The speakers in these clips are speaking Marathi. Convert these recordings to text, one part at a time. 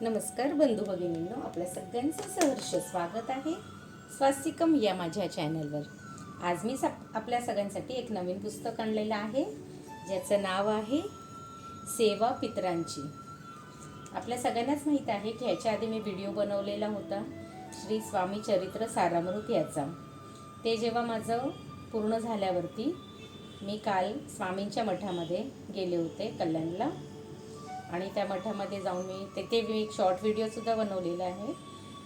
नमस्कार बंधू भगिनींनो आपल्या सगळ्यांचं सहर्ष स्वागत आहे स्वास्तिकम या माझ्या चॅनलवर आज मी सप आपल्या सगळ्यांसाठी एक नवीन पुस्तक आणलेलं आहे ज्याचं नाव आहे सेवा पितरांची. आपल्या सगळ्यांनाच माहीत आहे की ह्याच्या आधी मी व्हिडिओ बनवलेला होता श्री स्वामी चरित्र सारामृत याचा. ते जेव्हा माझं पूर्ण झाल्यावरती मी काल स्वामींच्या मठामध्ये गेले होते कल्याणला. आणि त्या मठामध्ये जाऊन मी ते ते मी एक शॉर्ट व्हिडिओसुद्धा बनवलेला आहे.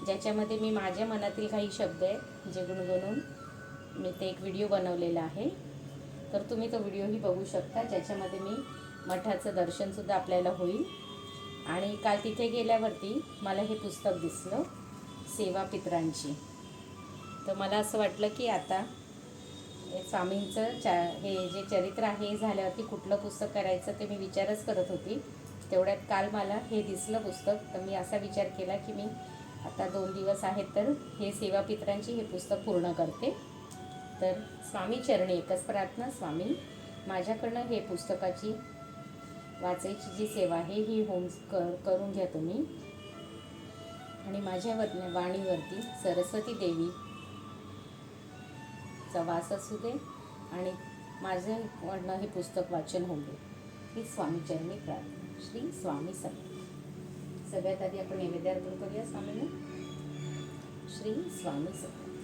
ज्याच्यामध्ये मी माझ्या मनातील काही शब्द आहेत जे गुणगुणून मी ते एक व्हिडिओ बनवलेला आहे. तर तुम्ही तो व्हिडिओही बघू शकता ज्याच्यामध्ये मी मठाचं दर्शनसुद्धा आपल्याला होईल. आणि काल तिथे गेल्यावरती मला हे पुस्तक दिसलं सेवा पित्रांची. तर मला असं वाटलं की आता स्वामींचं चा हे जे चरित्र आहे हे झाल्यावरती कुठलं पुस्तक करायचं ते मी विचारच करत होती. तेवढ्यात काल मला हे दिसलं पुस्तक. तर मी असा विचार केला की मी आता दोन दिवस आहेत तर हे सेवा पित्रांची हे पुस्तक पूर्ण करते. तर स्वामी चरणी एकच प्रार्थना स्वामी माझ्याकडनं हे पुस्तकाची वाचायची जी सेवा आहे ही होम कर करून घ्या तुम्ही. आणि माझ्या वर वाणीवरती सरस्वती देवी चा वास असू दे आणि माझ्याकडनं हे पुस्तक वाचन होऊ दे. ही स्वामी चरणी प्रार्थना. श्री स्वामी समर्थ सगळ्यात आधी आपण नैवेद्य अर्पण करूया स्वामीने. श्री स्वामी समर्थ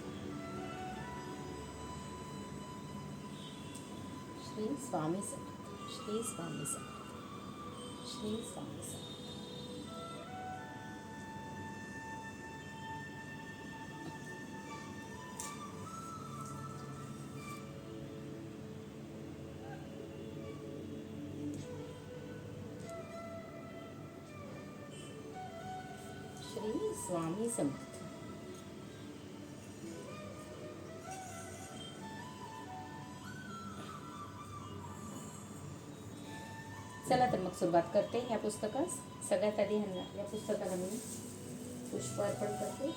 श्री स्वामी समर्थ श्री स्वामी समर्थ श्री स्वामी समर्थ स्वामी समर्थ. चला तर मग सुरुवात करते ह्या पुस्तकास. सगळ्यात आधी ह्यांना या पुस्तकाला मी पुष्प अर्पण करते.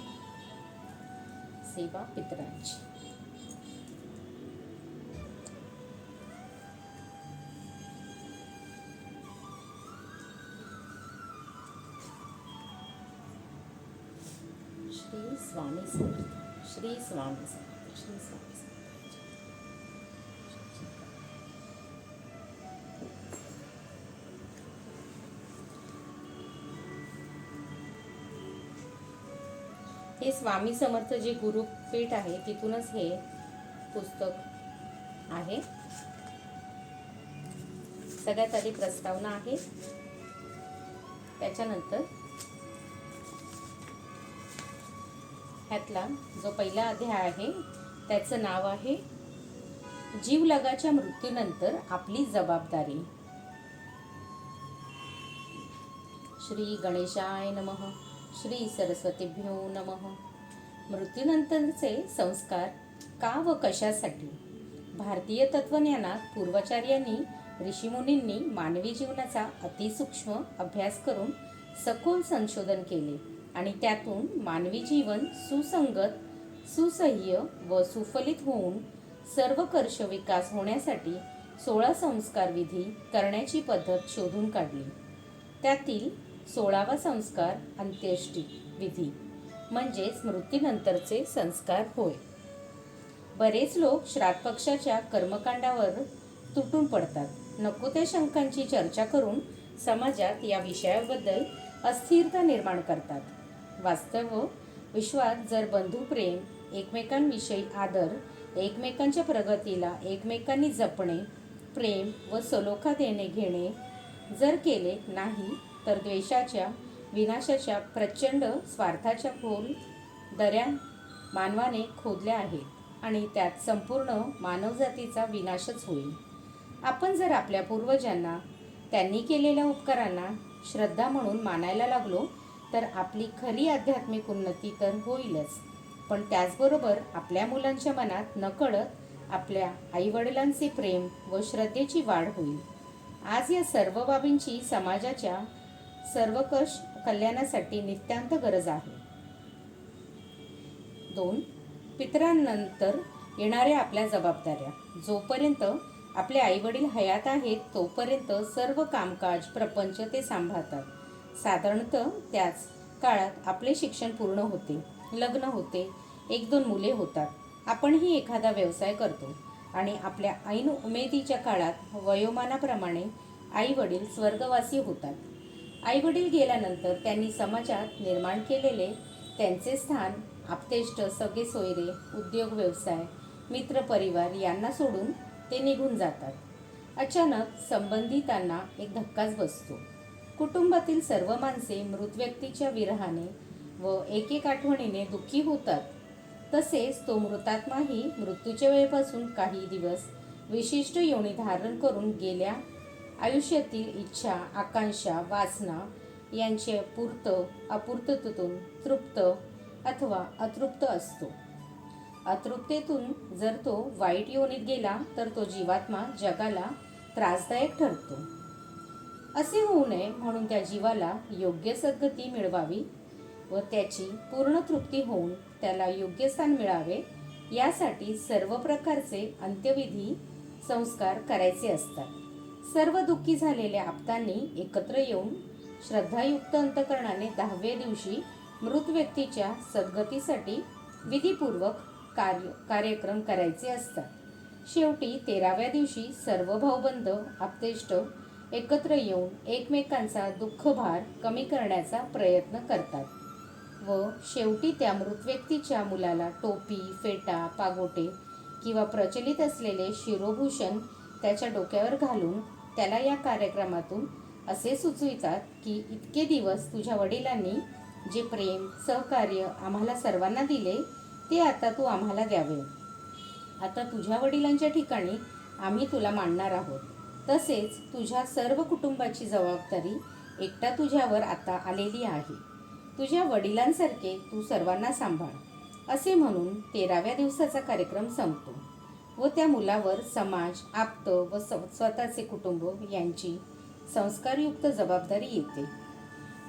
सेवा पितरांची. स्वामी समर्थ श्री स्वामी समर्थ श्री स्वामी समर्थ हे स्वामी समर्थ जे गुरुपीठ आहे तिथूनच हे पुस्तक आहे. सगळ्यात आधी प्रस्तावना आहे. त्याच्यानंतर ह्यातला जो पहिला अध्याय आहे त्याचं नाव आहे जीवलगाच्या मृत्यूनंतर आपली जबाबदारी. श्री गणेशाय नमः श्री सरस्वतीभ्यो नम. मृत्यूनंतरचे संस्कार का व कशासाठी? भारतीय तत्वज्ञानात पूर्वाचार्यांनी ऋषीमुनींनी मानवी जीवनाचा अतिसूक्ष्म अभ्यास करून सखोल संशोधन केले. आणि त्यातून मानवी जीवन सुसंगत सुसह्य व सुफलित होऊन सर्वकर्ष विकास होण्यासाठी सोळा संस्कार विधी करण्याची पद्धत शोधून काढली. त्यातील सोळावा संस्कार अंत्येष्टी विधी म्हणजेच मृत्यूनंतरचे संस्कार होय. बरेच लोक श्राद्धपक्षाच्या कर्मकांडावर तुटून पडतात. नको त्या शंकांची चर्चा करून समाजात या विषयाबद्दल अस्थिरता निर्माण करतात. वास्तव हो, विश्वात जर बंधुप्रेम एकमेकांविषयी आदर एकमेकांच्या प्रगतीला एकमेकांनी जपणे प्रेम व सलोखा देणे घेणे जर केले नाही तर द्वेषाच्या विनाशाच्या प्रचंड स्वार्थाच्या खोल दऱ्या मानवाने खोदल्या आहेत आणि त्यात संपूर्ण मानवजातीचा विनाशच होईल. आपण जर आपल्या पूर्वजांना त्यांनी केलेल्या उपकारांना श्रद्धा म्हणून मानायला लागलो तर आपली खरी आध्यात्मिक उन्नती तर होईलच. पण त्याचबरोबर आपल्या मुलांच्या मनात नकळत आपल्या आईवडिलांचे प्रेम व श्रद्धेची वाढ होईल. आज या सर्व बाबींची समाजाच्या सर्वकष कल्याणासाठी नित्यांत गरज आहे. दोन पितरांनंतर येणाऱ्या आपल्या जबाबदाऱ्या. जोपर्यंत आपले आईवडील हयात आहेत तोपर्यंत सर्व कामकाज प्रपंच ते सांभाळतात. साधारणतः त्याच काळात आपले शिक्षण पूर्ण होते लग्न होते एक दोन मुले होतात. आपणही एखादा व्यवसाय करतो आणि आपल्या ऐन उमेदीच्या काळात वयोमानाप्रमाणे आई वडील स्वर्गवासी होतात. आई वडील गेल्यानंतर त्यांनी समाजात निर्माण केलेले त्यांचे स्थान आपतेष्ट सगळे सोयरे उद्योग व्यवसाय मित्रपरिवार यांना सोडून ते निघून जातात. अचानक संबंधितांना एक धक्काच बसतो. कुटुंबातील सर्व माणसे मृत व्यक्तीच्या विरहाने व एक एक आठवणीने दुःखी होतात. तसेच तो मृतात्माही मृत्यूच्या वेळेपासून काही दिवस विशिष्ट योनी धारण करून गेल्या. आयुष्यातील इच्छा आकांक्षा वासना यांचे पूर्त अपूर्ततेतून तृप्त अथवा अतृप्त असतो. अतृप्तेतून जर तो वाईट योनीत गेला तर तो जीवात्मा जगाला त्रासदायक ठरतो. असे होऊ नये म्हणून त्या जीवाला योग्य सद्गती मिळवावी व त्याची पूर्ण तृप्ती होऊन त्याला योग्य स्थान मिळावे यासाठी सर्व प्रकारचे अंत्यविधी संस्कार करायचे असतात. सर्व दुःखी झालेल्या आप्तांनी एकत्र येऊन श्रद्धायुक्त अंतकरणाने दहाव्या दिवशी मृत व्यक्तीच्या सद्गतीसाठी विधीपूर्वक कार्य कार्यक्रम करायचे असतात. शेवटी तेराव्या दिवशी सर्व भाऊबंध आप्तेष्ट एकत्र येऊन एकमेकांचा दुःखभार कमी करण्याचा प्रयत्न करतात. व शेवटी त्या मृत व्यक्तीच्या मुलाला टोपी फेटा पागोटे किंवा प्रचलित असलेले शिरोभूषण त्याच्या डोक्यावर घालून त्याला या कार्यक्रमातून असे सुचवितात की इतके दिवस तुझ्या वडिलांनी जे प्रेम सहकार्य आम्हाला सर्वांना दिले ते आता तू आम्हाला द्यावे. आता तुझ्या वडिलांच्या ठिकाणी आम्ही तुला मांडणार आहोत. तसेच तुझ्या सर्व कुटुंबाची जबाबदारी एकटा तुझ्यावर आता आलेली आहे. तुझ्या वडिलांसारखे तू सर्वांना सांभाळ असे म्हणून तेराव्या दिवसाचा कार्यक्रम संपतो व त्या मुलावर समाज आप्त व स्वतःचे कुटुंब यांची संस्कारयुक्त जबाबदारी येते.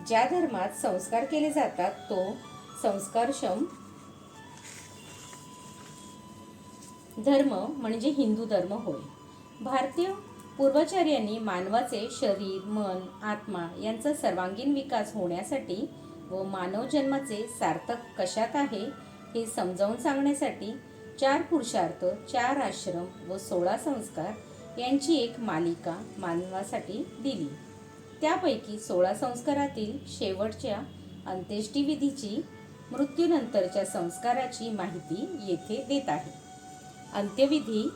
ज्या धर्मात संस्कार केले जातात तो संस्कारक्षम धर्म म्हणजे हिंदू धर्म होय. भारतीय पूर्वाचार्यांनी मानवाचे शरीर मन आत्मा यांचा सर्वांगीण विकास होण्यासाठी व मानव जन्माचे सार्थक कशात आहे हे समजावून सांगण्यासाठी चार पुरुषार्थ चार आश्रम व सोळा संस्कार यांची एक मालिका मानवासाठी दिली. त्यापैकी सोळा संस्कारातील शेवटच्या अंत्येष्टीविधीची मृत्यूनंतरच्या संस्काराची माहिती येथे देत आहे. अंत्यविधी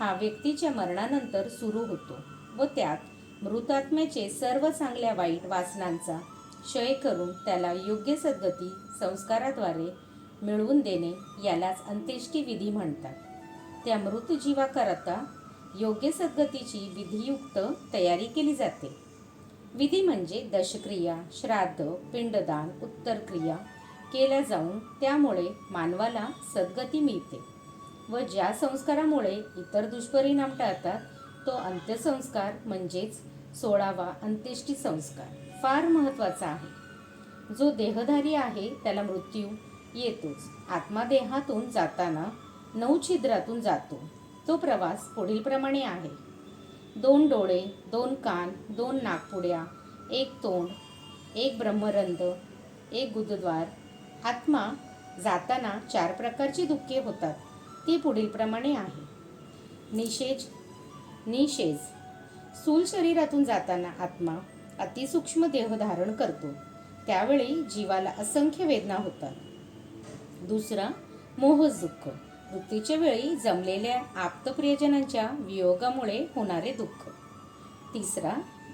हा व्यक्तीच्या मरणानंतर सुरू होतो व त्यात मृतात्म्याचे सर्व चांगल्या वाईट वासनांचा क्षय करून त्याला योग्य सद्गती संस्काराद्वारे मिळवून देणे यालाच अंत्येष्टी विधी म्हणतात. त्या मृत जीवाकरता योग्य सद्गतीची विधियुक्त तयारी केली जाते. विधी म्हणजे दशक्रिया श्राद्ध पिंडदान उत्तरक्रिया केल्या जाऊन त्यामुळे मानवाला सद्गती मिळते. व ज्या संस्कारामुळे इतर दुष्परिणाम टाळतात तो अंत्यसंस्कार म्हणजेच सोळावा अंत्येष्टी संस्कार. फार महत्त्वाचा आहे. जो देहधारी आहे त्याला मृत्यू येतोच. आत्मा देहातून जाताना नऊ छिद्रातून जातो. तो प्रवास पुढीलप्रमाणे आहे. दोन डोळे दोन कान दोन नागपुड्या एक तोंड एक ब्रह्मरंध एक गुदद्वार आत्मा जाताना चार प्रकारची दुःखे होतात. ती पुढीलप्रमाणे आहे. निषेज निषेज. स्थूल शरीरातून जाताना आत्मा अतिसूक्ष्म देह धारण करतो. त्यावेळी जीवाला असंख्य वेदना होतात. दुसरा मोहज दुःख. मृत्यूच्या वेळी जमलेल्या आप्तप्रियजनांच्या वियोगामुळे होणारे दुःख. तिसरा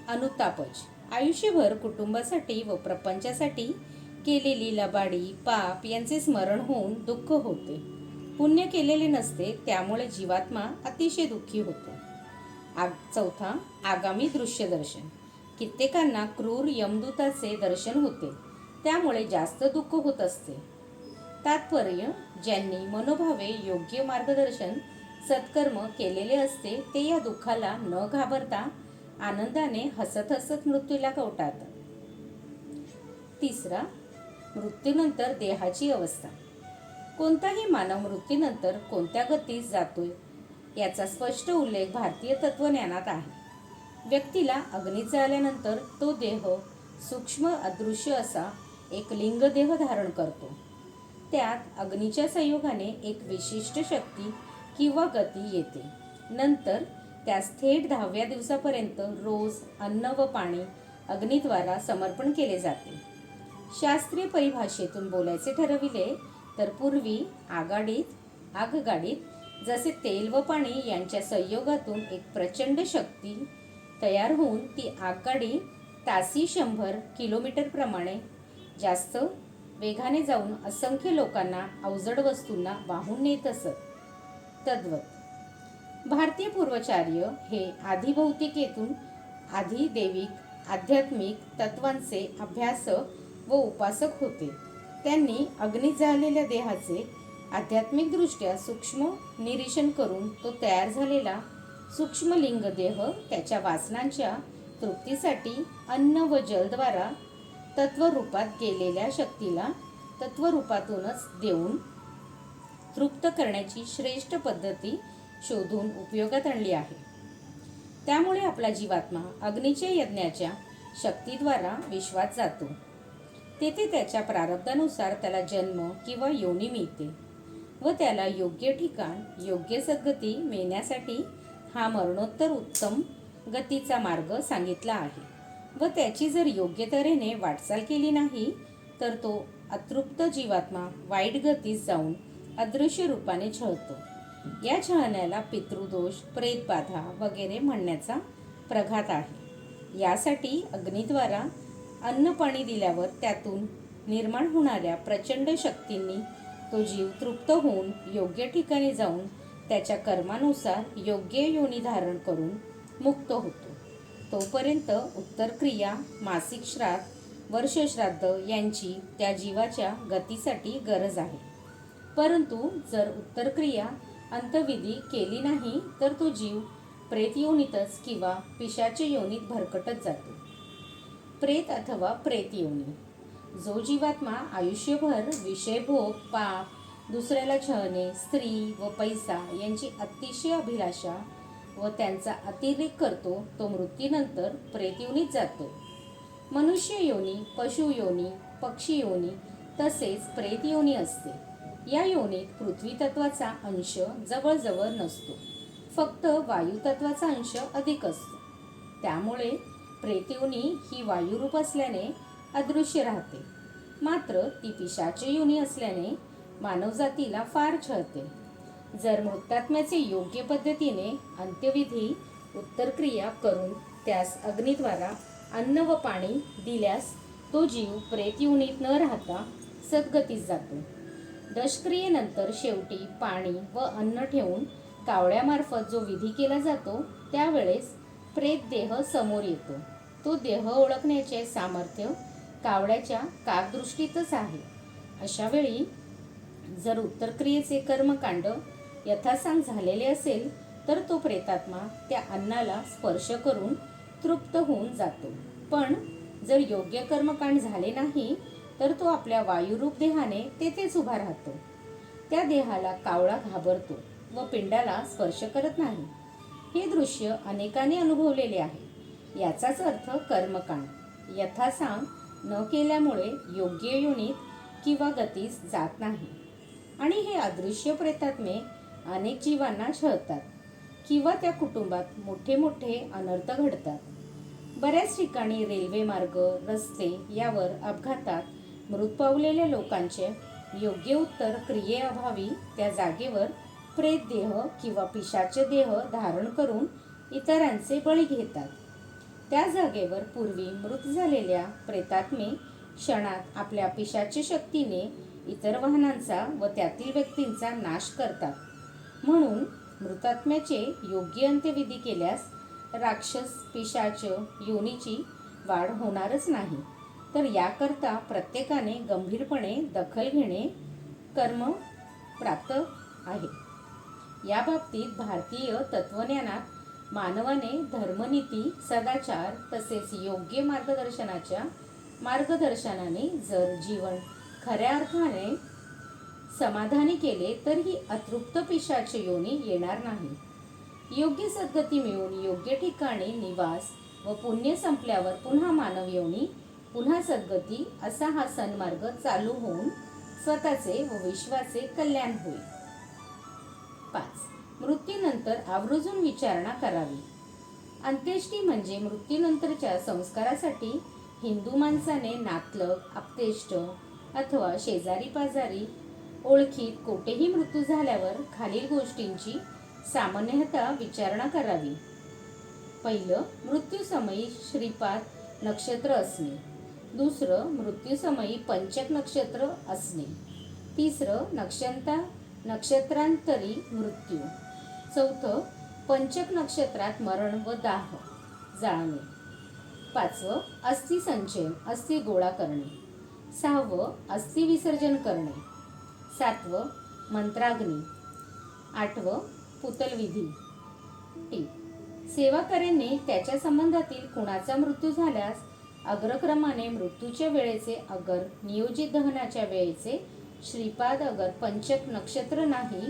अनुतापच आयुष्यभर कुटुंबासाठी व प्रपंचासाठी केलेली लबाडी पाप यांचे स्मरण होऊन दुःख होते. पुण्य केलेले नसते त्यामुळे जीवात्मा अतिशय दुःखी होतो. आग चौथा आगामी दृश्य दर्शन. कित्येकांना क्रूर यमदूताचे दर्शन होते त्यामुळे जास्त दुःख होत असते. तात्पर्य ज्यांनी मनोभावे योग्य मार्गदर्शन सत्कर्म केलेले असते ते या दुःखाला न घाबरता आनंदाने हसत हसत मृत्यूला कवटाळतात. तिसरा मृत्यूनंतर देहाची अवस्था. कोणताही मानव मृत्यूनंतर कोणत्या गतीस जातोय याचा स्पष्ट उल्लेख भारतीय तत्वज्ञानात आहे. व्यक्तीला अग्नीत आल्यानंतर तो देह सूक्ष्म अदृश्य असा एक लिंगदेह धारण करतो. त्यात अग्नीच्या संयोगाने एक विशिष्ट शक्ती किंवा गती येते. नंतर त्यास थेट दहाव्या दिवसापर्यंत रोज अन्न व पाणी अग्नीद्वारा समर्पण केले जाते. शास्त्रीय परिभाषेतून बोलायचे ठरविले तर पूर्वी आघाडीत आगगाडीत जसे तेल व पाणी यांच्या संयोगातून एक प्रचंड शक्ती तयार होऊन ती आगगाडी तासी शंभर किलोमीटरप्रमाणे जास्त वेगाने जाऊन असंख्य लोकांना अवजड वस्तूंना वाहून नेत असत. तद्वत. भारतीय पूर्वाचार्य हे आधिभौतिकेतून आधी देविक आध्यात्मिक तत्वांचे अभ्यासक व उपासक होते. त्यांनी अग्नीत झालेल्या देहाचे आध्यात्मिकदृष्ट्या सूक्ष्म निरीक्षण करून तो तयार झालेला सूक्ष्म लिंगदेह त्याच्या वासनांच्या तृप्तीसाठी अन्न व जलद्वारा तत्वरूपात गेलेल्या शक्तीला तत्वरूपातूनच देऊन तृप्त करण्याची श्रेष्ठ पद्धती शोधून उपयोगात आणली आहे. त्यामुळे आपला जीवात्मा अग्नीच्या यज्ञाच्या शक्तीद्वारा विश्वात जातो. तेथे त्याच्या प्रारब्धानुसार त्याला जन्म किंवा योनी मिळते व त्याला योग्य ठिकाण योग्य सद्गती मिळण्यासाठी हा मरणोत्तर उत्तम गतीचा मार्ग सांगितला आहे. व त्याची जर योग्य तऱ्हेने वाटचाल केली नाही तर तो अतृप्त जीवात्मा वाईट गतीस जाऊन अदृश्य रूपाने छळतो. या छळण्याला पितृदोष प्रेतबाधा वगैरे म्हणण्याचा प्रघात आहे. यासाठी अग्नीद्वारा अन्न पाणी दिल्यावर त्यातून निर्माण होणाऱ्या प्रचंड शक्तींनी तो जीव तृप्त होऊन योग्य ठिकाणी जाऊन त्याच्या कर्मानुसार योग्य योनी धारण करून मुक्त होतो. तोपर्यंत उत्तर क्रिया मासिक श्राद्ध वर्षश्राद्ध यांची त्या जीवाच्या गतीसाठी गरज आहे. परंतु जर उत्तर क्रिया अंतविधी केली नाही तर तो जीव प्रेत योनीतच किंवा पिशाच्या योनीत भरकटत जातो. प्रेत अथवा प्रेत योनी जो जीवात्मा आयुष्यभर विषयभोग पाप दुसऱ्याला छळणे स्त्री व पैसा यांची अतिशय अभिलाषा व त्यांचा अतिरेक करतो तो मृत्यूनंतर प्रेतयोनीत जातो. मनुष्य योनी पशु योनी पक्षी योनी तसेच प्रेत योनी असते. या योनीत पृथ्वी तत्वाचा अंश जवळजवळ नसतो. फक्त वायू तत्वाचा अंश अधिक असतो. त्यामुळे प्रेतयोनी ही वायुरूप असल्याने अदृश्य राहते. मात्र ती पिशाची युनी असल्याने मानवजातीला फार छळते. जर मृतात्म्याचे योग्य पद्धतीने अंत्यविधी उत्तरक्रिया करून त्यास अग्नीद्वारा अन्न व पाणी दिल्यास तो जीव प्रेतयुनीत न राहता सद्गतीस जातो. दशक्रियेनंतर शेवटी पाणी व अन्न ठेवून कावळ्यामार्फत जो विधी केला जातो त्यावेळेस प्रेत देह समोर येतो. तो देह ओळखण्याचे सामर्थ्य कावळ्याच्या काकदृष्टीतच आहे. अशा वेळी जर उत्तरक्रियेचे कर्मकांड यथासांग झालेले असेल तर तो प्रेतात्मा त्या अन्नाला स्पर्श करून तृप्त होऊन जातो. पण जर योग्य कर्मकांड झाले नाही तर तो आपल्या वायुरूप देहाने तेथेच उभा राहतो. त्या देहाला कावळा घाबरतो व पिंडाला स्पर्श करत नाही. हे दृश्य अनेकांनी अनुभवलेले आहे. याचाच अर्थ कर्मकांड. यथासांग न केल्यामुळे योग्य युनित किंवा गतीस जात नाही. आणि हे अदृश्य प्रेतात्मे अनेक जीवांना छळतात किंवा त्या कुटुंबात मोठे मोठे अनर्थ घडतात. बऱ्याच ठिकाणी रेल्वे मार्ग रस्ते यावर अपघातात मृत पावलेल्या लोकांचे योग्य उत्तर क्रियेअभावी त्या जागेवर प्रेत देह किंवा पिशाचे देह धारण करून इतरांचे बळी घेतात. त्या जागेवर पूर्वी मृत झालेल्या प्रेतात्मे क्षणात आपल्या पिशाच्या शक्तीने इतर वाहनांचा व त्यातील व्यक्तींचा नाश करतात. म्हणून मृतात्म्याचे योग्य अंत्यविधी केल्यास राक्षस पिशाच योनीची वाढ होणारच नाही. तर याकरता प्रत्येकाने गंभीरपणे दखल घेणे कर्म प्राप्त आहे. या बाबतीत भारतीय तत्वज्ञानात मानवाने धर्मनीती सदाचार तसेच योग्य मार्गदर्शनाच्या मार्गदर्शनाने जर जीवन खऱ्या अर्थाने समाधानी केले तर ही अतृप्त पिशाची योनी येणार नाही. योग्य सद्गती मिळून योग्य ठिकाणी निवास व पुण्य संपल्यावर पुन्हा मानव योनी पुन्हा सद्गती असा हा सन्मार्ग चालू होऊन स्वतःचे व विश्वाचे कल्याण होईल. पाच. मृत्यूनंतर आवर्जून विचारणा करावी. अंत्येष्टी म्हणजे मृत्यूनंतरच्या संस्कारासाठी हिंदू माणसाने नातलग आपतेष्ट अथवा शेजारी पाजारी ओळखीत कोठेही मृत्यू झाल्यावर खालील गोष्टींची सामान्यतः विचारणा करावी. पहिलं मृत्यूसमयी श्रीपाद नक्षत्र असणे. दुसरं मृत्यूसमयी पंचक नक्षत्र असणे. तिसरं नक्षता नक्षत्रांतरी मृत्यू. चौथं पंचक नक्षत्रात मरण व दाह. जाळणे. पाचवं अस्थि संचयन अस्थि गोळा करणे. सहावं अस्थि विसर्जन करणे. सातवं मंत्राग्नी. आठवं पुतलविधी. टी सेवाकऱ्यांनी त्याच्या संबंधातील कुणाचा मृत्यू झाल्यास अग्रक्रमाने मृत्यूच्या वेळेचे अगर नियोजित दहनाच्या वेळेचे श्रीपाद अगर पंचक नक्षत्र नाही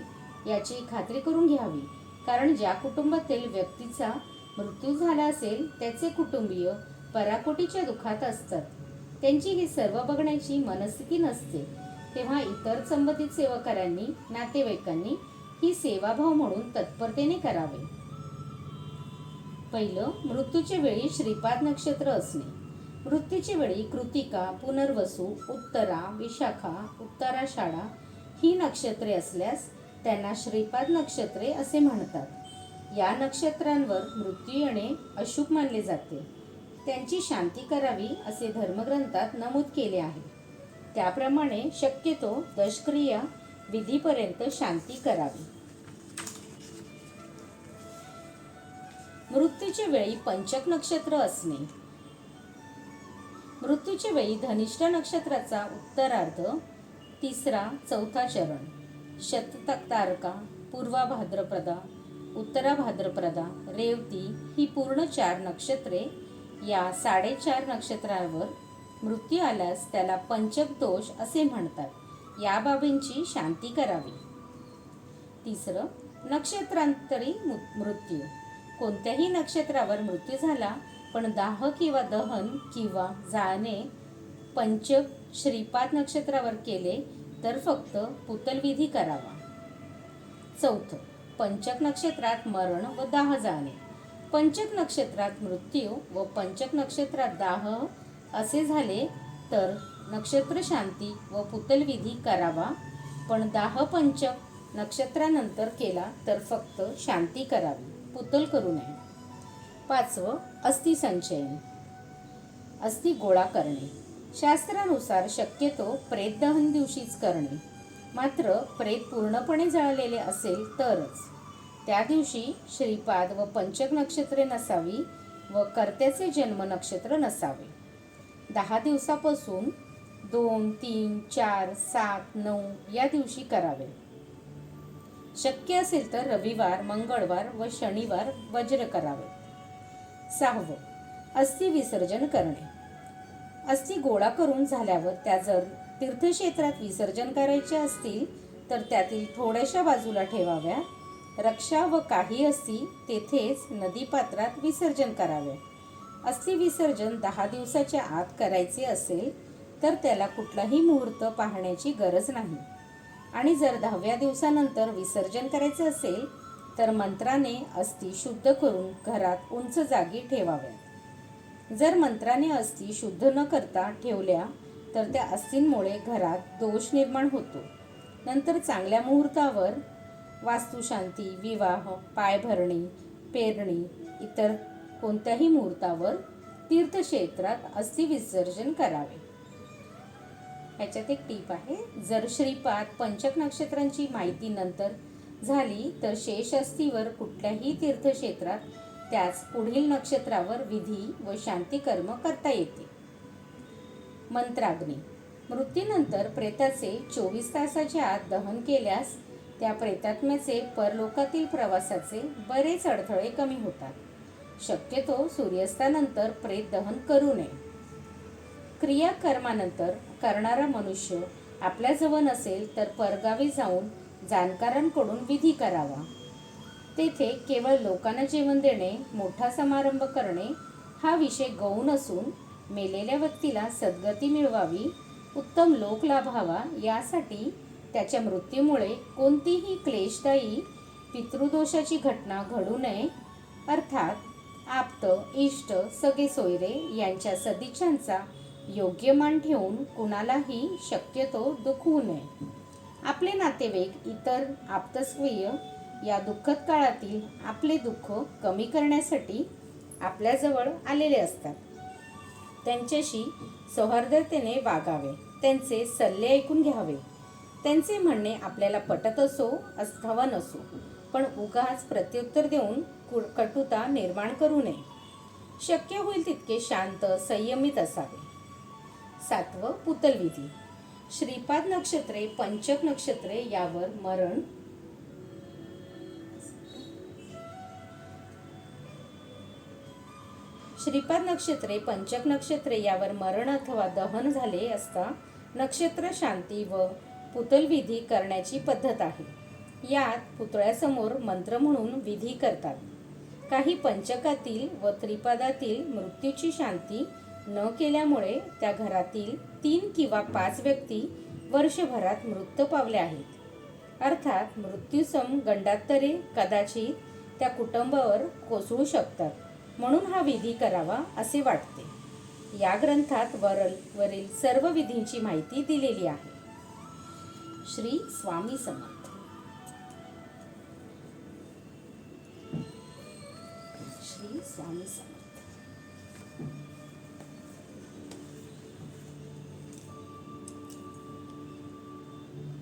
याची खात्री करून घ्यावी. कारण ज्या कुटुंबातील व्यक्तीचा मृत्यू झाला असेल त्याचे कुटुंबीय पराकोटीच्या दुखात असतात. त्यांची ही सर्व बघण्याची मनस्थिती नसते. तेव्हा इतर संबंधित सेवाकऱ्यांनी नातेवाईकांनी ही सेवाभाव म्हणून तत्परतेने करावे. पहिलं मृत्यूच्या वेळी श्रीपाद नक्षत्र असणे. मृत्यूच्या वेळी कृतिका पुनर्वसू उत्तरा विशाखा उत्तरा शाळा ही नक्षत्रे असल्यास त्यांना श्रीपाद नक्षत्रे असे म्हणतात. या नक्षत्रांवर मृत्यू येणे अशुभ मानले जाते. त्यांची शांती करावी असे धर्मग्रंथात नमूद केले आहे. त्याप्रमाणे शक्यतो दशक्रिया विधीपर्यंत शांती करावी. मृत्यूच्या वेळी पंचक नक्षत्र असणे. मृत्यूच्या वेळी धनिष्ठ नक्षत्राचा उत्तरार्ध तिसरा चौथा चरण शततक तारका पूर्वा भाद्रप्रदा उत्तरा भाद्रप्रदा रेवती ही पूर्ण चार नक्षत्रे या साडेचार नक्षत्रावर मृत्यू आल्यास त्याला पंचक दोष असे म्हणतात. या बाबींची शांती करावी. तिसरं नक्षत्रांतरी मृत्यू. कोणत्याही नक्षत्रावर मृत्यू झाला पण दाह किंवा दहन किंवा जाळणे पंचक श्रीपाद नक्षत्रावर केले तर फक्त पुतलविधी करावा. चौथं पंचक नक्षत्रात मरण व दाह जाणे. पंचक नक्षत्रात मृत्यू व पंचक नक्षत्रात दाह असे झाले तर नक्षत्र शांती व पुतलविधी करावा. पण दाह पंचक नक्षत्रानंतर केला तर फक्त शांती करावी. पुतल करू नये. पाचवं अस्थि संचयन अस्थि गोळा करणे. शास्त्रानुसार शक्यतो प्रेत दहन दिवशीच करणे. मात्र प्रेत पूर्णपणे जळलेले असेल तरच. त्या दिवशी श्रीपाद व पंचक नक्षत्रे नसावी व कर्त्याचे जन्म नक्षत्र नसावे. दहा दिवसापासून दोन तीन चार सात नऊ या दिवशी करावे. शक्य असेल तर रविवार मंगळवार व शनिवार वज्र करावे. सहावं. अस्थि विसर्जन करणे. अस्थि गोळा करून झाल्यावर त्या जर तीर्थक्षेत्रात विसर्जन करायचे असतील तर त्यातील थोड्याशा बाजूला ठेवाव्या. रक्षा व काही अस्थि तेथेच नदीपात्रात विसर्जन करावे. अस्थि विसर्जन दहा दिवसाच्या आत करायचे असेल तर त्याला कुठलाही मुहूर्त पाहण्याची गरज नाही. आणि जर दहाव्या दिवसानंतर विसर्जन करायचे असेल तर मंत्राने अस्थि शुद्ध करून घरात उंच जागी ठेवाव्यात. जर मंत्राने अस्थि शुद्ध न करता ठेवल्या तर त्या अस्थींमुळे घरात दोष निर्माण होतो. नंतर चांगल्या मुहूर्तावर वास्तुशांती विवाह पायभरणी पेरणी इतर कोणत्याही मुहूर्तावर तीर्थक्षेत्रात अस्थि विसर्जन करावे. ह्याच्यात एक टीप आहे. जर श्रीपाद पंचक नक्षत्रांची माहिती नंतर झाली तर शेष अस्थीवर कुठल्याही तीर्थक्षेत्रात त्याच पुढील नक्षत्रावर विधी व शांती कर्म करता येते. मंत्राग्नी. मृत्यूनंतर प्रेताचे चोवीस तासाच्या आत दहन केल्यास त्या प्रेतात्म्याचे परलोकातील प्रवासाचे बरेच अडथळे कमी होतात. शक्यतो सूर्यास्तानंतर प्रेत दहन करू नये. क्रियाकर्मानंतर करणारा मनुष्य आपल्याजवळ नसेल तर परगावी जाऊन जाणकारांकडून विधी करावा. तेथे केवळ लोकांना जेवण देणे मोठा समारंभ करणे हा विषय गौण असून मेलेल्या व्यक्तीला सद्गती मिळवावी उत्तम लोक लाभावा यासाठी त्याच्या मृत्यूमुळे कोणतीही क्लेशदायी पितृदोषाची घटना घडू नये अर्थात आप्त इष्ट सगळे सोयरे यांच्या सदिच्छांचा योग्य मान ठेवून कुणालाही शक्यतो दुखवू नये. आपले नातेवाईक इतर आप्तस्वय या दुःखद काळातील आपले दुःख कमी करण्यासाठी आपल्याजवळ आलेले असतात. त्यांच्याशी सौहार्दतेने वागावे त्यांचे सल्ले ऐकून घ्यावे. त्यांचे म्हणणे आपल्याला पटत असो अथवा नसो पण उगाच प्रत्युत्तर देऊन कु- कटुता निर्माण करू नये. शक्य होईल तितके शांत संयमित असावे. सातवं पुतलविधी. श्रीपाद नक्षत्रे पंचक नक्षत्रे यावर मरण. श्रीपाद नक्षत्रे पंचक नक्षत्रे यावर मरण अथवा दहन झाले असता नक्षत्र शांती व पुतलविधी करण्याची पद्धत आहे. यात पुतळ्यासमोर मंत्र म्हणून विधी करतात. काही पंचकातील व त्रिपादातील मृत्यूची शांती न केल्यामुळे त्या घरातील तीन किंवा पाच व्यक्ती वर्षभरात मृत्यू पावल्या आहेत. अर्थात मृत्यूसम गंडात्तरे कदाचित त्या कुटुंबावर कोसळू शकतात. म्हणून हा विधी करावा असे वाटते. या ग्रंथात वरल वरील सर्व विधींची माहिती दिलेली आहे. श्री स्वामी समर्थ. श्री स्वामी समर्थ.